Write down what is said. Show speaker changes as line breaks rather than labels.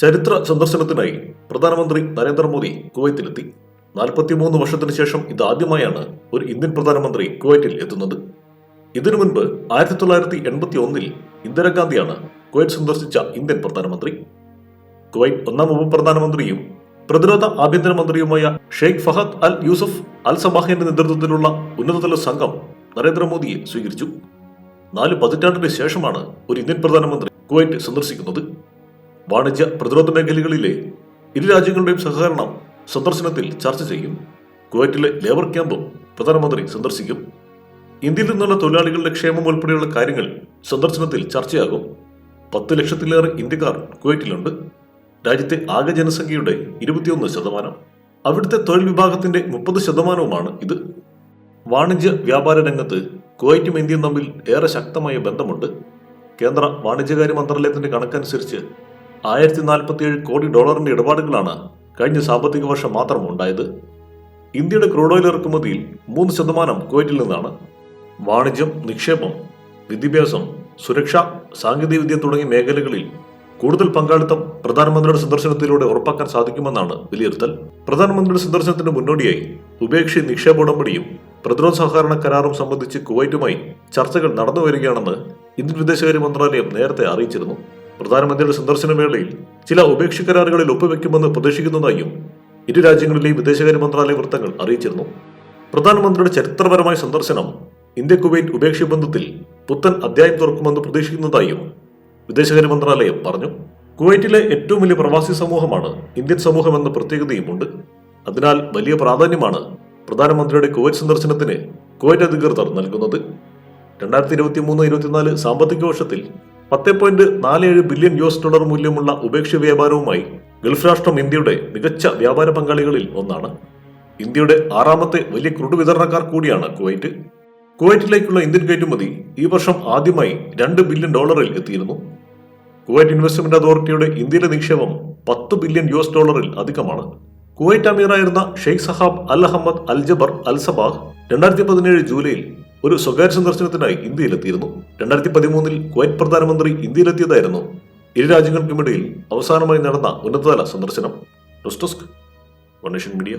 ചരിത്ര സന്ദർശനത്തിനായി പ്രധാനമന്ത്രി നരേന്ദ്രമോദി കുവൈത്തിലെത്തി. നാൽപ്പത്തിമൂന്ന് വർഷത്തിന് ശേഷം ഇതാദ്യമായാണ് ഒരു ഇന്ത്യൻ പ്രധാനമന്ത്രി കുവൈറ്റിൽ എത്തുന്നത്. ഇതിനു മുൻപ് ആയിരത്തി തൊള്ളായിരത്തി എൺപത്തി ഒന്നിൽ ഇന്ദിരാഗാന്ധിയാണ് കുവൈറ്റ് സന്ദർശിച്ച ഇന്ത്യൻ പ്രധാനമന്ത്രി. കുവൈറ്റ് ഒന്നാം ഉപപ്രധാനമന്ത്രിയും പ്രതിരോധ ആഭ്യന്തരമന്ത്രിയുമായ ഷെയ്ഖ് ഫഹദ് അൽ യൂസഫ് അൽ സബാഹിന്റെ നേതൃത്വത്തിലുള്ള ഉന്നതതല സംഘം നരേന്ദ്രമോദിയെ സ്വീകരിച്ചു. നാല് പതിറ്റാണ്ടിന് ശേഷമാണ് ഒരു ഇന്ത്യൻ പ്രധാനമന്ത്രി കുവൈറ്റ് സന്ദർശിക്കുന്നത്. വാണിജ്യ പ്രതിരോധ മേഖലകളിലെ ഇരു രാജ്യങ്ങളുടെയും സഹകരണം സന്ദർശനത്തിൽ ചർച്ച ചെയ്യും. കുവൈറ്റിലെ ലേബർ ക്യാമ്പും പ്രധാനമന്ത്രി സന്ദർശിക്കും. ഇന്ത്യയിൽ നിന്നുള്ള തൊഴിലാളികളുടെ ക്ഷേമം ഉൾപ്പെടെയുള്ള കാര്യങ്ങൾ സന്ദർശനത്തിൽ ചർച്ചയാകും. പത്ത് ലക്ഷത്തിലേറെ ഇന്ത്യക്കാർ കുവൈറ്റിലുണ്ട്. രാജ്യത്തെ ആകെ ജനസംഖ്യയുടെ ഇരുപത്തിയൊന്ന് ശതമാനം. അവിടുത്തെ തൊഴിൽ വിഭാഗത്തിന്റെ മുപ്പത് ശതമാനവുമാണ് ഇത്. വാണിജ്യ വ്യാപാര രംഗത്ത് കുവൈറ്റും ഇന്ത്യയും തമ്മിൽ ഏറെ ശക്തമായ ബന്ധമുണ്ട്. കേന്ദ്ര വാണിജ്യകാര്യ മന്ത്രാലയത്തിന്റെ കണക്കനുസരിച്ച് ആയിരത്തി നാൽപ്പത്തിയേഴ് കോടി ഡോളറിന്റെ ഇടപാടുകളാണ് കഴിഞ്ഞ സാമ്പത്തിക വർഷം മാത്രം ഉണ്ടായത്. ഇന്ത്യയുടെ ക്രൂഡ് ഓയിൽ ഇറക്കുമതിയിൽ മൂന്ന് ശതമാനം കുവൈറ്റിൽ നിന്നാണ്. വാണിജ്യം നിക്ഷേപം വിദ്യാഭ്യാസം സുരക്ഷ സാങ്കേതികവിദ്യ തുടങ്ങിയ മേഖലകളിൽ കൂടുതൽ പങ്കാളിത്തം പ്രധാനമന്ത്രിയുടെ സന്ദർശനത്തിലൂടെ ഉറപ്പാക്കാൻ സാധിക്കുമെന്നാണ് വിലയിരുത്തൽ. പ്രധാനമന്ത്രിയുടെ സന്ദർശനത്തിന് മുന്നോടിയായി ഉഭയകക്ഷി നിക്ഷേപ ഉടമ്പടിയും പ്രതിരോധ സഹകരണ കരാറും സംബന്ധിച്ച് കുവൈറ്റുമായി ചർച്ചകൾ നടന്നു വരികയാണെന്ന് ഇന്ത്യൻ വിദേശകാര്യ മന്ത്രാലയം നേരത്തെ അറിയിച്ചിരുന്നു. പ്രധാനമന്ത്രിയുടെ സന്ദർശന വേളയിൽ ചില ഉപേക്ഷ കരാറുകളിൽ ഒപ്പുവെക്കുമെന്ന് പ്രതീക്ഷിക്കുന്നതായും ഇരു രാജ്യങ്ങളിലെയും വിദേശകാര്യ മന്ത്രാലയ വൃത്തങ്ങൾ അറിയിച്ചിരുന്നു. പ്രധാനമന്ത്രിയുടെ ചരിത്രപരമായ സന്ദർശനം ഇന്ത്യ കുവൈറ്റ് ഉപേക്ഷ ബന്ധത്തിൽ പുത്തൻ അധ്യായം തുറക്കുമെന്ന് പ്രതീക്ഷിക്കുന്നതായും വിദേശകാര്യ മന്ത്രാലയം പറഞ്ഞു. കുവൈറ്റിലെ ഏറ്റവും വലിയ പ്രവാസി സമൂഹമാണ് ഇന്ത്യൻ സമൂഹം എന്ന പ്രത്യേകതയുമുണ്ട്. അതിനാൽ വലിയ പ്രാധാന്യമാണ് പ്രധാനമന്ത്രിയുടെ കുവൈറ്റ് സന്ദർശനത്തിന് കുവൈറ്റ് അധികൃതർ നൽകുന്നത്. രണ്ടായിരത്തി ഇരുപത്തി മൂന്ന് ഇരുപത്തിനാല് സാമ്പത്തിക വർഷത്തിൽ പത്ത് പോയിന്റ് നാല് ഏഴ് ബില്യൺ യു എസ് ഡോളർ മൂല്യമുള്ള ഉപേക്ഷ വ്യാപാരവുമായി ഗൾഫ് രാഷ്ട്രം ഇന്ത്യയുടെ മികച്ച വ്യാപാര പങ്കാളികളിൽ ഒന്നാണ്. ഇന്ത്യയുടെ ആറാമത്തെ വലിയ ക്രൂഡ് വിതരണക്കാർ കൂടിയാണ് കുവൈറ്റ്. കുവൈറ്റിലേക്കുള്ള ഇന്ത്യൻ കയറ്റുമതി ഈ വർഷം ആദ്യമായി രണ്ട് ബില്യൺ ഡോളറിൽ എത്തിയിരുന്നു. കുവൈറ്റ് ഇൻവെസ്റ്റ്മെന്റ് അതോറിറ്റിയുടെ ഇന്ത്യയിലെ നിക്ഷേപം പത്ത് ബില്യൺ യു എസ് ഡോളറിൽ അധികമാണ്. Kuwait അമീറായിരുന്ന Sheikh Sabah Al Ahmad Al Jaber Al Sabah രണ്ടായിരത്തി പതിനേഴ് ജൂലൈയിൽ ഒരു സ്വകാര്യ സന്ദർശനത്തിനായി ഇന്ത്യയിലെത്തിയിരുന്നു. രണ്ടായിരത്തി പതിമൂന്നിൽ കുവൈറ്റ് പ്രധാനമന്ത്രി ഇന്ത്യയിലെത്തിയതായിരുന്നു ഇരു രാജ്യങ്ങൾക്കുമിടയിൽ അവസാനമായി നടന്ന ഉന്നതതല സന്ദർശനം. Desk one media.